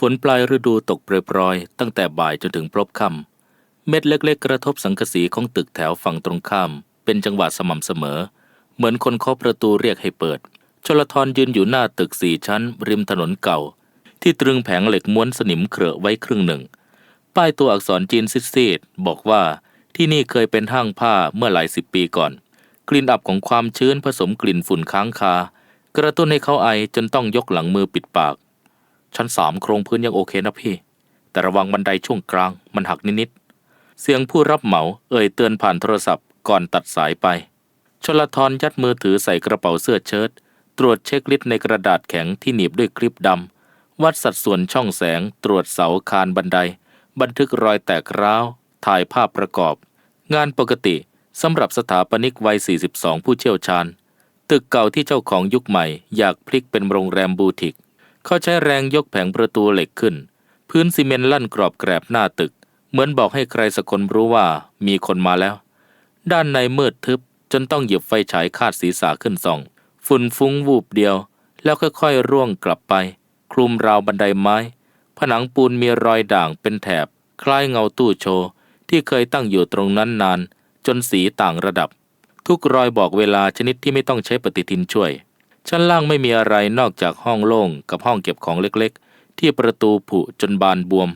ฝนปลายฤดูตกโปรยๆ ตั้งแต่บ่ายจนถึงพลบค่ำเม็ดเล็กๆ กระทบสังกะสีของตึกแถวฝั่งตรงข้าม เป็นจังหวะสม่ำเสมอ เหมือนคนเคาะประตูเรียกให้เปิด ชลทรยืนอยู่หน้าตึกสี่ชั้น ริมถนนเก่า ที่ตรึงแผงเหล็กม้วนสนิมเครอะไว้ครึ่งหนึ่ง ป้ายตัวอักษรจีนซีดๆบอกว่าที่นี่เคยเป็นห้างผ้าเมื่อหลายสิบปีก่อน กลิ่นอับของความชื้นผสมกลิ่นฝุ่นค้างคา กระตุ้นให้เขาไอจนต้องยกหลังมือปิดปาก ชั้นสามโครงพื้นยังโอเคนะพี่ แต่ระวังบันไดช่วงกลางมันหักนิดๆเสียงผู้รับเหมาเอ่ยเตือนผ่านโทรศัพท์ก่อนตัดสายไป ชลทรยัดมือถือใส่กระเป๋าเสื้อเชิ้ตตรวจเช็คลิสต์ในกระดาษแข็งที่หนีบด้วยคลิปดำวัดสัดส่วนช่องแสง ตรวจเสาคานบันได บันทึกรอยแตกร้าว ถ่ายภาพประกอบ งานปกติสำหรับสถาปนิกวัย 42 ผู้เชี่ยวชาญ ตึกเก่าที่เจ้าของยุคใหม่ อยากพลิกเป็นโรงแรมบูติก เขาใช้แรงยกแผงประตูเหล็กขึ้น พื้นซีเมนต์ลั่นกรอบแกรบหน้าตึก เหมือนบอกให้ใครสักคนรู้ว่ามีคนมาแล้ว ด้านในมืดทึบจนต้องหยิบไฟฉายคาดศีรษะขึ้นส่อง ฝุ่นฟุ้งวูบเดียว แล้วค่อยๆ ร่วงกลับไป คลุมราวบันไดไม้ ผนังปูนมีรอยด่างเป็นแถบ คล้ายเงาตู้โชว์ ที่เคยตั้งอยู่ตรงนั้นนาน จนสีต่างระดับ ทุกรอยบอกเวลาชนิดที่ไม่ต้องใช้ปฏิทินช่วย ชั้นล่างไม่มีอะไรนอกจากห้องโล่งกับห้องเก็บของเล็กๆ ที่ประตูผุจนบานบวม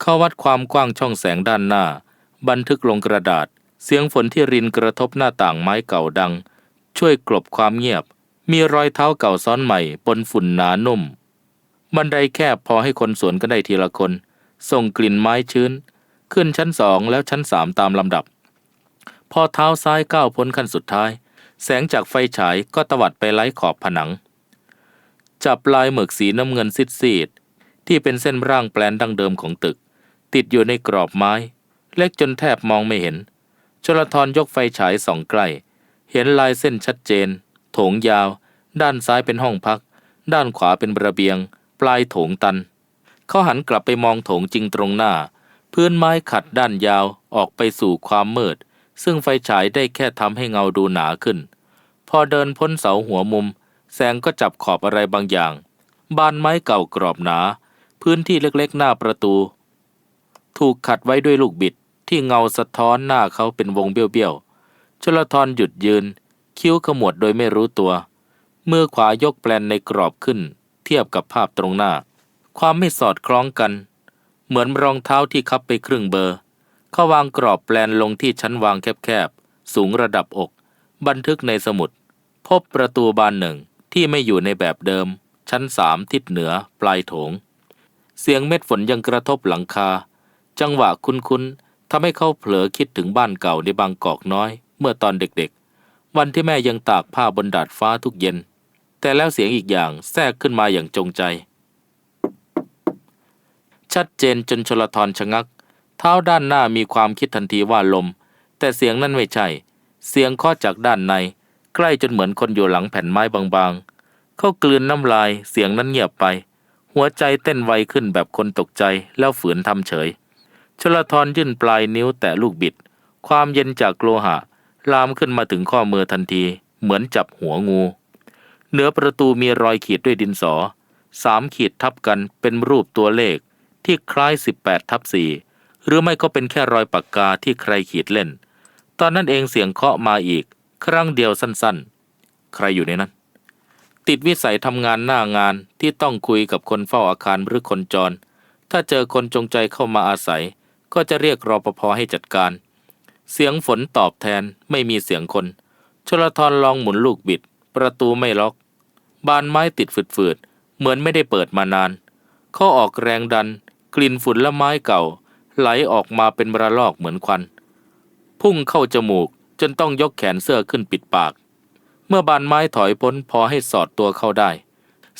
เข้าวัดความกว้างช่องแสงด้านหน้า บันทึกลงกระดาษ เสียงฝนที่รินกระทบหน้าต่างไม้เก่าดัง ช่วยกลบความเงียบ มีรอยเท้าเก่าซ้อนใหม่ปนฝุ่นหนานุ่ม บันไดแคบพอให้คนสวนก็ได้ทีละคน ส่งกลิ่นไม้ชื้น ขึ้นชั้นสองแล้วชั้นสามตามลำดับ พอเท้าซ้ายก้าวพ้นขั้นสุดท้าย แสงจากไฟฉายก็ตวัดไปไล่ขอบผนัง จับลายหมึกสีน้ำเงินซีดๆที่เป็นเส้นร่างแปลนดั้งเดิมของตึก ติดอยู่ในกรอบไม้ เล็กจนแทบมองไม่เห็น ชลทรยกไฟฉายส่องใกล้ เห็นลายเส้นชัดเจน โถงยาว ด้านซ้ายเป็นห้องพัก ด้านขวาเป็นระเบียง ปลายโถงตัน เขาหันกลับไปมองโถงจริงตรงหน้า พื้นไม้ขัดด้านยาวออกไปสู่ความมืด ซึ่งไฟฉายได้แค่ทำให้เงาดูหนาขึ้น พอเดินพ้นเสาหัวมุม แสงก็จับขอบอะไรบางอย่าง บานไม้เก่ากรอบหนา พื้นที่เล็กๆ หน้าประตู ถูกขัดไว้ด้วยลูกบิดที่เงาสะท้อนหน้าเขาเป็นวงเบี้ยวๆ ชลทรหยุดยืน คิ้วขมวดโดยไม่รู้ตัว มือขวายกแปลนในกรอบขึ้น เทียบกับภาพตรงหน้า ความไม่สอดคล้องกัน เหมือนรองเท้าที่คับไปครึ่งเบอร์ เขาวางกรอบแปลนลงที่ชั้นวางแคบๆ สูงระดับอก บันทึกในสมุด พบประตูบานหนึ่งที่ไม่อยู่ในแบบเดิม ชั้นสามทิศเหนือปลายโถง เสียงเม็ดฝนยังกระทบหลังคา จังหวะคุ้นๆทำให้เขาเผลอคิดถึงบ้านเก่าในบางกอกน้อย เมื่อตอนเด็กๆ วันที่แม่ยังตากผ้าบนดาดฟ้าทุกเย็น แต่แล้วเสียงอีกอย่างแทรกขึ้นมาอย่างจงใจ ชัดเจนจนชลทรชะงัก เท้าด้านหน้ามีความคิดทันทีว่าลม แต่เสียงนั้นไม่ใช่ เสียงเคาะจากด้านใน ใกล้จนเหมือนคนอยู่หลังแผ่นไม้บางๆ เขากลืนน้ำลายเสียงนั้นเงียบไป หัวใจเต้นไวขึ้นแบบคนตกใจแล้วฝืนทำเฉย ชลทรยื่นปลายนิ้วแต่ลูกบิด ความเย็นจากโลหะ ลามขึ้นมาถึงข้อมือทันที เหมือนจับหัวงูเหนือประตูมีรอยขีดด้วยดินสอสามขีดทับกันเป็นรูปตัวเลขที่คล้าย 18ทับสี่ หรือไม่ก็เป็นแค่รอยปากกาที่ใครขีดเล่น ตอนนั้นเองเสียงเคาะมาอีก ครั้งเดียวสั้นๆ ใครอยู่ในนั้น ติดวิสัยทำงานหน้างานที่ต้องคุยกับคนเฝ้าอาคารหรือคนจร ถ้าเจอคนจงใจเข้ามาอาศัย ก็จะเรียกรอปภให้จัดการ เสียงฝนตอบแทนไม่มีเสียงคน ชลทรลองหมุนลูกบิด ประตูไม่ล็อก บานไม้ติดฝืดๆเหมือนไม่ได้เปิดมานานเขาออกแรงดัน กลิ่นฝุ่นและไม้เก่า ไหลออกมาเป็นระลอกเหมือนควัน พุ่งเข้าจมูกจนต้องยกแขนเสื้อขึ้นปิดปาก เมื่อบานไม้ถอยพ้นพอให้สอดตัวเข้าได้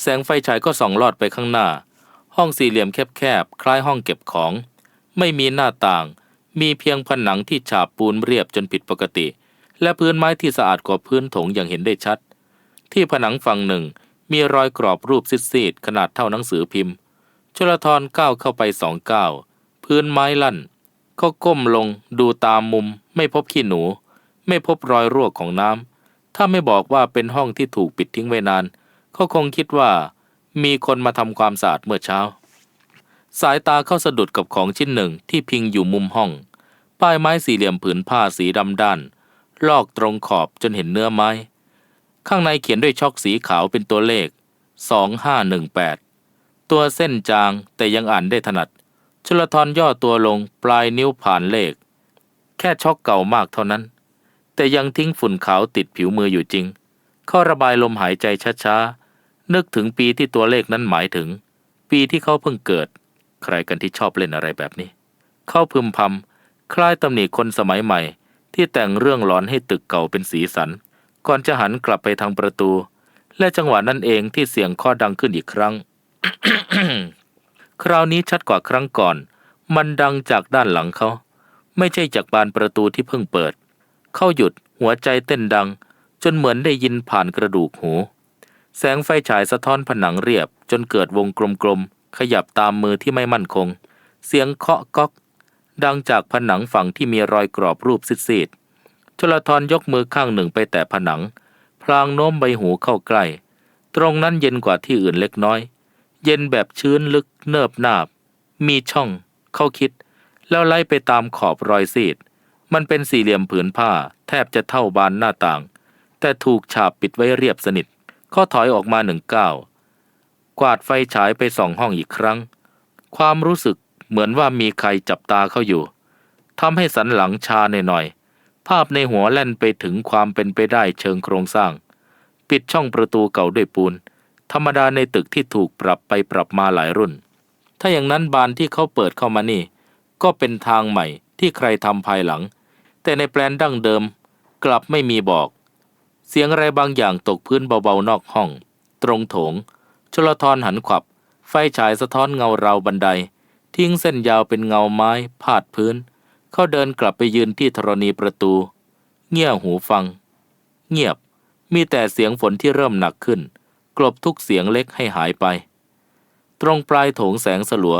แสงไฟฉายก็ส่องลอดไปข้างหน้า ห้องสี่เหลี่ยมแคบๆคล้ายห้องเก็บของ ไม่มีหน้าต่าง มีเพียงผนังที่ฉาบปูนเรียบจนผิดปกติ และพื้นไม้ที่สะอาดกว่าพื้นถงอย่างเห็นได้ชัด ที่ผนังฝั่งหนึ่งมีรอยกรอบรูปซีดๆขนาดเท่าหนังสือพิมพ์ ชลทรก้าวเข้าไปสองก้าว พื้นไม้ลั่นเขาก้มลงดูตามมุม ไม่พบขี้หนู ไม่พบรอยรั่วของน้ำถ้าไม่บอกว่าเป็นห้องที่ถูกปิดทิ้งไว้นานเขาคงคิดว่า มีคนมาทำความสะอาดเมื่อเช้า สายตาเข้าสะดุดกับของชิ้นหนึ่งที่พิงอยู่มุมห้อง ป้ายไม้สี่เหลี่ยมผืนผ้าสีดำด้าน ลอกตรงขอบจนเห็นเนื้อไม้ ข้างในเขียนด้วยช็อกสีขาวเป็นตัวเลข 2518 ตัวเส้นจางแต่ยังอ่านได้ถนัด ชลทรย่อตัวลงปลายนิ้วผ่านเลข แค่ช็อกเก่ามากเท่านั้น แต่ยังทิ้งฝุ่นขาวติดผิวมืออยู่จริง เข้าระบายลมหายใจช้าๆ นึกถึงปีที่ตัวเลขนั้นหมายถึง ปีที่เขาเพิ่งเกิด ใครกันที่ชอบเล่นอะไรแบบนี้ เข้าพึมพำคล้ายตำหนิคนสมัยใหม่ ที่แต่งเรื่องหลอนให้ตึกเก่าเป็นสีสัน ก่อนจะหันกลับไปทางประตู และจังหวะนั้นเองที่เสียงข้อดังขึ้นอีกครั้ง คราวนี้ชัดกว่าครั้งก่อน มันดังจากด้านหลังเขา ไม่ใช่จากบานประตูที่เพิ่งเปิด เข้าหยุดหัวใจเต้นดัง จนเหมือนได้ยินผ่านกระดูกหู แสงไฟฉายสะท้อนผนังเรียบ จนเกิดวงกลมๆ ขยับตามมือที่ไม่มั่นคง เสียงเคาะก๊อก ดังจากผนังฝั่งที่มีรอยกรอบรูปซีดๆชลทรยกมือข้างหนึ่งไปแตะผนัง พลางโน้มใบหูเข้าใกล้ ตรงนั้นเย็นกว่าที่อื่นเล็กน้อย เย็นแบบชื้นลึกเนิบนาบ มีช่องเข้าคิด แล้วไล่ไปตามขอบรอยซีด มันเป็นสี่เหลี่ยมผืนผ้า แทบจะเท่าบานหน้าต่าง แต่ถูกฉาบปิดไว้เรียบสนิทเขาถอยออกมาหนึ่งก้าวกวาดไฟฉายไปส่องห้องอีกครั้ง ความรู้สึกเหมือนว่ามีใครจับตาเขาอยู่ทำให้สันหลังชาหน่อยๆภาพในหัวแล่นไปถึงความเป็นไปได้เชิงโครงสร้าง ปิดช่องประตูเก่าด้วยปูน ธรรมดาในตึกที่ถูกปรับไปปรับมาหลายรุ่น ถ้าอย่างนั้นบานที่เขาเปิดเข้ามานี่ ก็เป็นทางใหม่ที่ใครทำภายหลัง แต่ในแปลนดั้งเดิม กลับไม่มีบอก เสียงอะไรบางอย่างตกพื้นเบาๆนอกห้อง ตรงโถง ชลทรหันขวับ ไฟฉายสะท้อนเงาราวบันได ทิ้งเส้นยาวเป็นเงาไม้ พาดพื้น เขาเดินกลับไปยืนที่ธรณีประตู เงี่ยหูฟัง เงียบ มีแต่เสียงฝนที่เริ่มหนักขึ้น กลบทุกเสียงเล็กให้หายไป ตรงปลายโถงแสงสลัว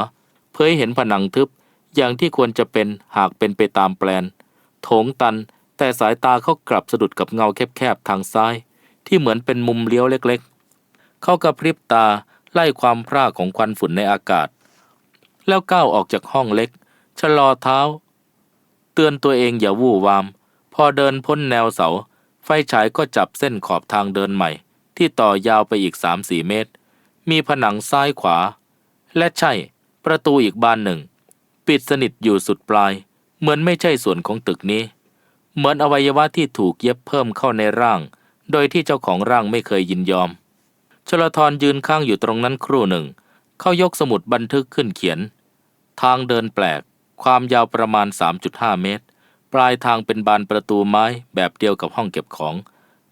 เผยเห็นผนังทึบอย่างที่ควรจะเป็นหากเป็นไปตามแปลน โถงตันแต่สายตาเขากลับสะดุดกับเงาแคบๆทางซ้าย ที่เหมือนเป็นมุมเลี้ยวเล็กๆ เขากระพริบตาไล่ความพร่าของควันฝุ่นในอากาศ แล้วก้าวออกจากห้องเล็ก ชะลอเท้า เตือนตัวเองอย่าวู่วาม พอเดินพ้นแนวเสา ไฟฉายก็จับเส้นขอบทางเดินใหม่ ที่ต่อยาวไปอีก3-4เมตร มีผนังซ้ายขวา และใช่ประตูอีกบานหนึ่ง ปิดสนิทอยู่สุดปลาย เหมือนไม่ใช่ส่วนของตึกนี้ เหมือนอวัยวะที่ถูกเย็บเพิ่มเข้าในร่าง โดยที่เจ้าของร่างไม่เคยยินยอม ชลทรยืนข้างอยู่ตรงนั้นครู่หนึ่ง เขายกสมุดบันทึกขึ้นเขียน ทางเดินแปลก ความยาวประมาณ 3.5 เมตร ปลายทางเป็นบานประตูไม้แบบเดียวกับห้องเก็บของ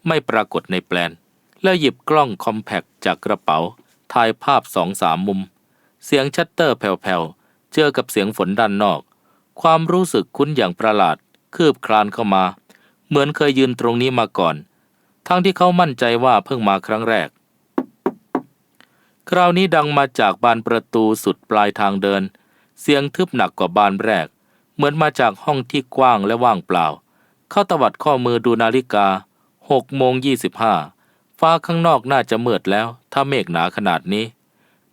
ไม่ปรากฏในแปลน แล้วหยิบกล้องคอมแพคจากกระเป๋าถ่ายภาพสองสามมุม เสียงชัตเตอร์แผ่วๆ เจอกับเสียงฝนด้านนอก ความรู้สึกคุ้นอย่างประหลาด คืบคลานเข้ามา เหมือนเคยยืนตรงนี้มาก่อน ทั้งที่เขามั่นใจว่าเพิ่งมาครั้งแรก คราวนี้ดังมาจากบานประตูสุดปลายทางเดิน เสียงทึบหนักกว่าบานแรก เหมือนมาจากห้องที่กว้างและว่างเปล่า เข้าตวัดข้อมือดูนาฬิกาหกโมงยี่สิบห้า ฟ้าข้างนอกน่าจะมืดแล้ว ถ้าเมฆหนาขนาดนี้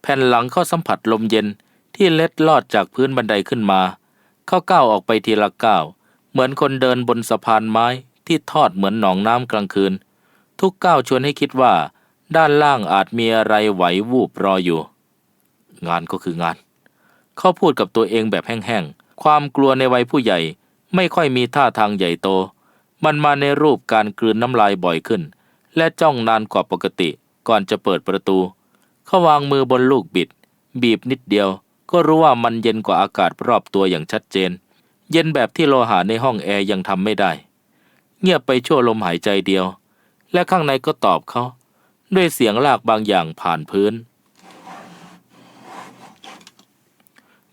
แผ่นหลังเข้าสัมผัสลมเย็นที่เล็ดลอดจากพื้นบันไดขึ้นมา เข้าก้าวออกไปทีละก้าวเหมือนคนเดินบนสะพานไม้ที่ทอดเหมือนหนองน้ำกลางคืน ทุกก้าวชวนให้คิดว่า ด้านล่างอาจมีอะไรไหววูบรออยู่ งานก็คืองาน เขาพูดกับตัวเองแบบแห้งๆ ความกลัวในวัยผู้ใหญ่ไม่ค่อยมีท่าทางใหญ่โต มันมาในรูปการกลืนน้ำลายบ่อยขึ้น และจ้องนานกว่าปกติ ก่อนจะเปิดประตู เขาวางมือบนลูกบิด บีบนิดเดียว ก็รู้ว่ามันเย็นกว่าอากาศรอบตัวอย่างชัดเจน เย็นแบบที่โลหะในห้องแอร์ยังทำไม่ได้ เงียบไปชั่วลมหายใจเดียว และข้างในก็ตอบเขา ด้วยเสียงลากบางอย่างผ่านพื้น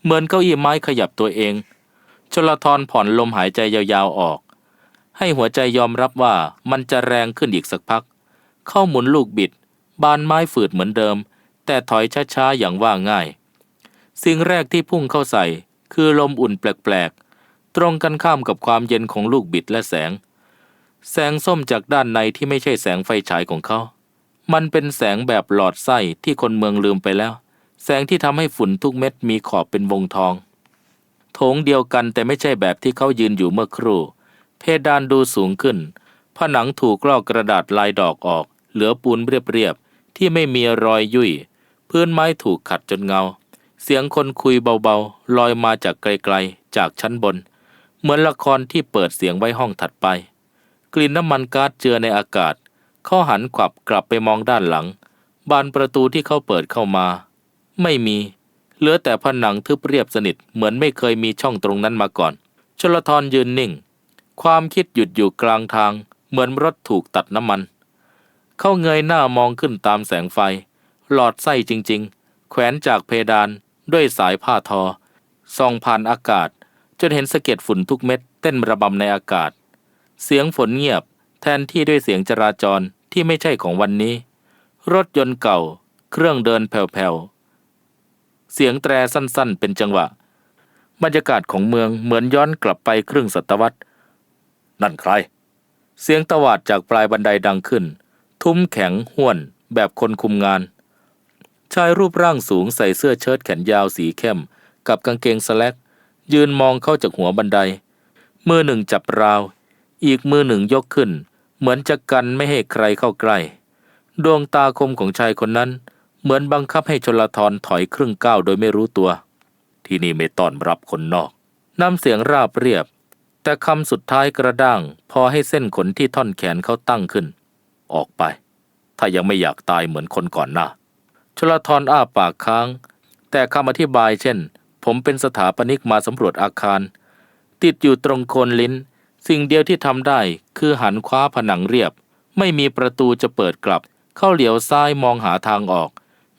เหมือนเก้าอี้ไม้ขยับตัวเองชลทรผ่อนลมหายใจยาวๆออก ให้หัวใจยอมรับว่ามันจะแรงขึ้นอีกสักพัก เข้าหมุนลูกบิด บานไม้ฝืดเหมือนเดิม แต่ถอยช้าๆอย่างว่าง่าย สิ่งแรกที่พุ่งเข้าใส่ คือลมอุ่นแปลกๆ ตรงกันข้ามกับความเย็นของลูกบิดและแสง แสงส้มจากด้านในที่ไม่ใช่แสงไฟฉายของเขา มันเป็นแสงแบบหลอดไส้ที่คนเมืองลืมไปแล้ว แสงที่ทำให้ฝุ่นทุกเม็ดมีขอบเป็นวงทองโถงเดียวกันแต่ไม่ใช่แบบที่เขายืนอยู่เมื่อครู่ เพดานดูสูงขึ้น ผนังถูกลอกกระดาษลายดอกออก เหลือปูนเรียบๆ ที่ไม่มีรอยยุ่ย พื้นไม้ถูกขัดจนเงา เสียงคนคุยเบาๆ ลอยมาจากไกลๆ จากชั้นบน เหมือนละครที่เปิดเสียงไว้ห้องถัดไป กลิ่นน้ำมันก๊าซเจือในอากาศ เขาหันขวับกลับไปมองด้านหลัง บานประตูที่เขาเปิดเข้ามา ไม่มี เหลือแต่ผนังทึบเรียบสนิทเหมือนไม่เคยมีช่องตรงนั้นมาก่อน ชลทรยืนนิ่ง ความคิดหยุดอยู่กลางทาง เหมือนรถถูกตัดน้ำมัน เขาเงยหน้ามองขึ้นตามแสงไฟ หลอดไส้จริง ๆ แขวนจากเพดานด้วยสายผ้าทอส่องผ่านอากาศ จนเห็นสะเก็ดฝุ่นทุกเม็ดเต้นระบำในอากาศ เสียงฝนเงียบ แทนที่ด้วยเสียงจราจรที่ไม่ใช่ของวันนี้ รถยนต์เก่า เครื่องเดินแผ่วๆ เสียงแตรสั้นๆ เป็นจังหวะ บรรยากาศของเมืองเหมือนย้อนกลับไปครึ่งศตวรรษ นั่นใคร เสียงตวาดจากปลายบันไดดังขึ้น ทุ้มแข็งห้วนแบบคนคุมงาน ชายรูปร่างสูงใส่เสื้อเชิ้ตแขนยาวสีเข้ม กับกางเกงสแลกยืนมองเข้าจากหัวบันได มือหนึ่งจับราว อีกมือหนึ่งยกขึ้น เหมือนจะกันไม่ให้ใครเข้าใกล้ ดวงตาคมของชายคนนั้น เหมือนบังคับให้ชลทรถอยครึ่งก้าวโดยไม่รู้ตัว ที่นี่ไม่ต้อนรับคนนอก น้ำเสียงราบเรียบ แต่คำสุดท้ายกระด้าง พอให้เส้นขนที่ท่อนแขนเขาตั้งขึ้น ออกไป ถ้ายังไม่อยากตายเหมือนคนก่อนหน้าชลทรอ้าปากค้าง แต่คำอธิบายเช่น ผมเป็นสถาปนิกมาสำรวจอาคาร ติดอยู่ตรงโคนลิ้น สิ่งเดียวที่ทำได้คือหันคว้าผนังเรียบ ไม่มีประตูจะเปิดกลับ เข้าเหลียวซ้ายมองหาทางออก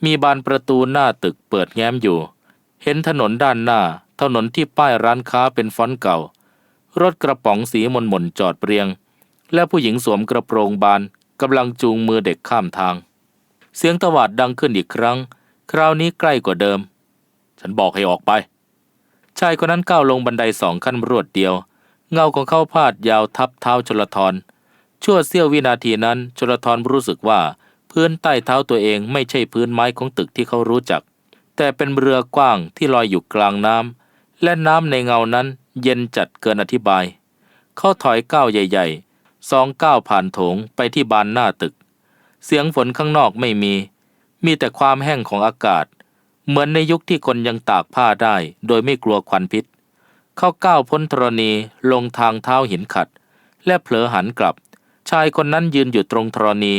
มีบานประตูหน้าตึกเปิดแง้มอยู่ เห็นถนนด้านหน้า ถนนที่ป้ายร้านค้าเป็นฟอนต์เก่า รถกระป๋องสีมนมนจอดเรียง และผู้หญิงสวมกระโปรงบานกำลังจูงมือเด็กข้ามทาง เสียงตวาดดังขึ้นอีกครั้ง คราวนี้ใกล้กว่าเดิม ฉันบอกให้ออกไป ชายคนนั้นก้าวลงบันไดสองขั้นรวดเดียว เงาของเขาพาดยาวทับเท้าชลทรชั่วเสี้ยววินาทีนั้นชลทรรู้สึกว่าพื้นใต้เท้าตัวเองไม่ใช่พื้นไม้ของตึกที่เขารู้จัก แต่เป็นเรือกว้างที่ลอยอยู่กลางน้ำ และน้ำในเงานั้นเย็นจัดเกินอธิบาย เขาถอยก้าวใหญ่ๆสองก้าวผ่านโถงไปที่บานหน้าตึก เสียงฝนข้างนอกไม่มี มีแต่ความแห้งของอากาศ เหมือนในยุคที่คนยังตากผ้าได้ โดยไม่กลัวควันพิษ เขาก้าวพ้นธรณีลงทางเท้าหินขัด และเผลอหันกลับ ชายคนนั้นยืนอยู่ตรงธรณี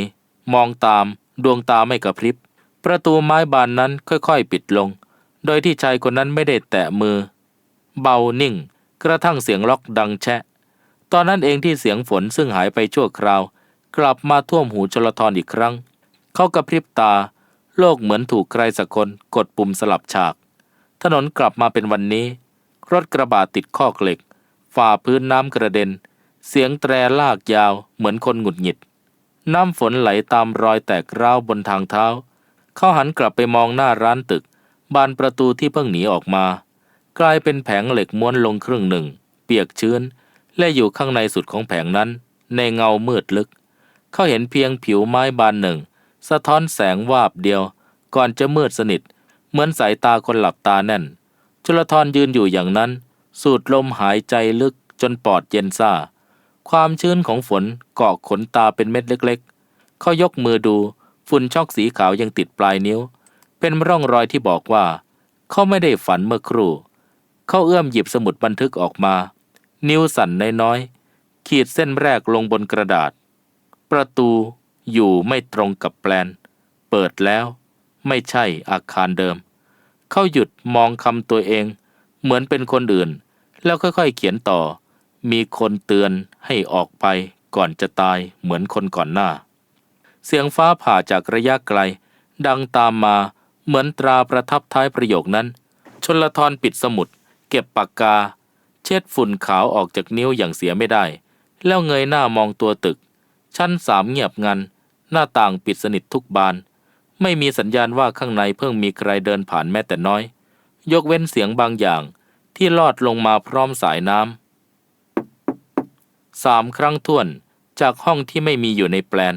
มองตามดวงตาไม่กระพริบ ประตูไม้บานนั้นค่อยๆ ปิดลง โดยที่ชายคนนั้นไม่ได้แตะมือ เบานิ่ง กระทั่งเสียงล็อกดังแชะ ตอนนั้นเองที่เสียงฝนซึ่งหายไปชั่วคราว กลับมาท่วมหูชลทรอีกครั้ง เขากระพริบตา โลกเหมือนถูกใครสักคนกดปุ่มสลับฉาก ถนนกลับมาเป็นวันนี้ รถกระบะติดข้อเหล็ก ฝ่าพื้นน้ำกระเด็น เสียงแตรลากยาวเหมือนคนหงุดหงิด น้ำฝนไหลตามรอยแตกร้าวบนทางเท้า เขาหันกลับไปมองหน้าร้านตึก บานประตูที่เพิ่งหนีออกมา กลายเป็นแผงเหล็กม้วนลงครึ่งหนึ่ง เปียกชื้น และอยู่ข้างในสุดของแผงนั้น ในเงามืดลึก เขาเห็นเพียงผิวไม้บานหนึ่ง สะท้อนแสงวาบเดียว ก่อนจะมืดสนิท เหมือนสายตาคนหลับตาแน่น จุลทรยืนอยู่อย่างนั้น สูดลมหายใจลึกจนปอดเย็นซ่า ความชื้นของฝนเกาะขนตาเป็นเม็ดเล็กๆ เขายกมือดูฝุ่นช็อกสีขาวยังติดปลายนิ้ว เป็นร่องรอยที่บอกว่า เขาไม่ได้ฝันเมื่อครู่ เขาเอื้อมหยิบสมุดบันทึกออกมา นิ้วสั่นน้อยๆ ขีดเส้นแรกลงบนกระดาษ ประตูอยู่ไม่ตรงกับแปลน เปิดแล้ว ไม่ใช่อาคารเดิม เขาหยุดมองคำตัวเอง เหมือนเป็นคนอื่น แล้วค่อยๆเขียนต่อ มีคนเตือนให้ออกไปก่อนจะตายเหมือนคนก่อนหน้า เสียงฟ้าผ่าจากระยะไกล ดังตามมาเหมือนตราประทับท้ายประโยคนั้น ชนละทรปิดสมุด เก็บปากกา เช็ดฝุ่นขาวออกจากนิ้วอย่างเสียไม่ได้ แล้วเงยหน้ามองตัวตึก ชั้นสามเงียบงัน หน้าต่างปิดสนิททุกบาน ไม่มีสัญญาณว่าข้างในเพิ่งมีใครเดินผ่านแม้แต่น้อย ยกเว้นเสียงบางอย่าง ที่ลอดลงมาพร้อมสายน้ำสามครั้งท้วนจากห้องที่ไม่มีอยู่ในแปลน